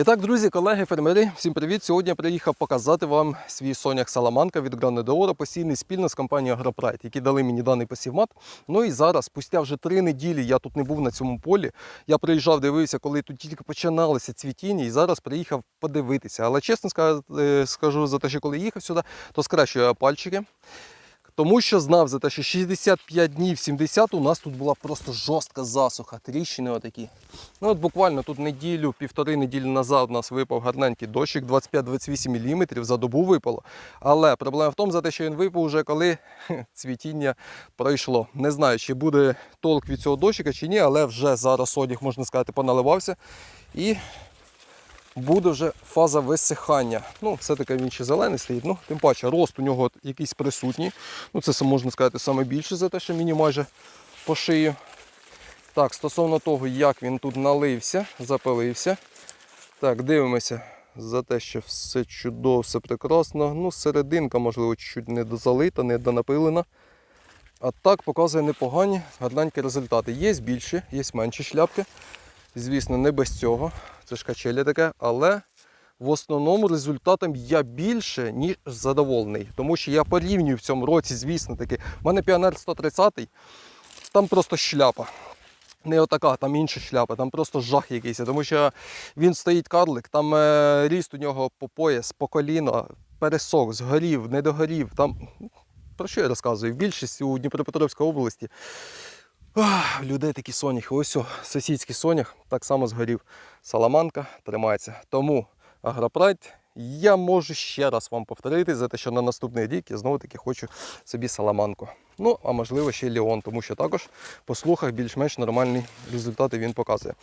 І так, друзі, колеги, фермери, всім привіт! Сьогодні я приїхав показати вам свій сонях Саламанка від Гране Деора, посійний спільно з компанією Агропрайд, які дали мені даний посівмат. Ну і зараз, спустя вже три неділі, я тут не був на цьому полі. Я приїжджав, дивився, коли тут тільки починалося цвітіння, і зараз приїхав подивитися. Але чесно е, скажу за те, що коли їхав сюди, то скращую пальчики. Тому що знав за те, що 65 днів, 70 у нас тут була просто жорстка засуха, тріщини отакі. Ну от буквально тут неділю, півтори неділі назад у нас випав гарненький дощик, 25-28 мм за добу випало. Але проблема в тому, за те, що він випав вже коли цвітіння пройшло. Не знаю, чи буде толк від цього дощика чи ні, але вже зараз одяг, можна сказати, поналивався. І буде вже фаза висихання. Ну, все-таки він ще зелений стоїть. Ну, тим паче, рост у нього якийсь присутній. Ну, це можна сказати саме більше за те, що мені майже по шию. Так, стосовно того, як він тут налився, запилився. Так, дивимося за те, що все чудово, все прекрасно. Ну, серединка, можливо, чуть не дозалита, не донапилена. А так показує непогані, гарненькі результати. Є більші, є менші шляпки. Звісно, не без цього. Це ж качеля таке, але в основному результатом я більше, ніж задоволений. Тому що я порівнюю в цьому році, звісно таки. У мене піонер 130 там просто шляпа. Не отака, там інша шляпа, там просто жах якийсь. Тому що він стоїть карлик, там е, ріст у нього по пояс, по коліно, пересох, згорів, не догорів. Там про що я розказую? В більшості у Дніпропетровській області Людей такі соняхи. Ось о, сусідський сонях так само згорів. Саламанка тримається. Тому агропрайд я можу ще раз вам повторити за те, що на наступний рік я знову таки хочу собі саламанку. Ну, а можливо ще й Леон, тому що також по слухах більш-менш нормальні результати він показує.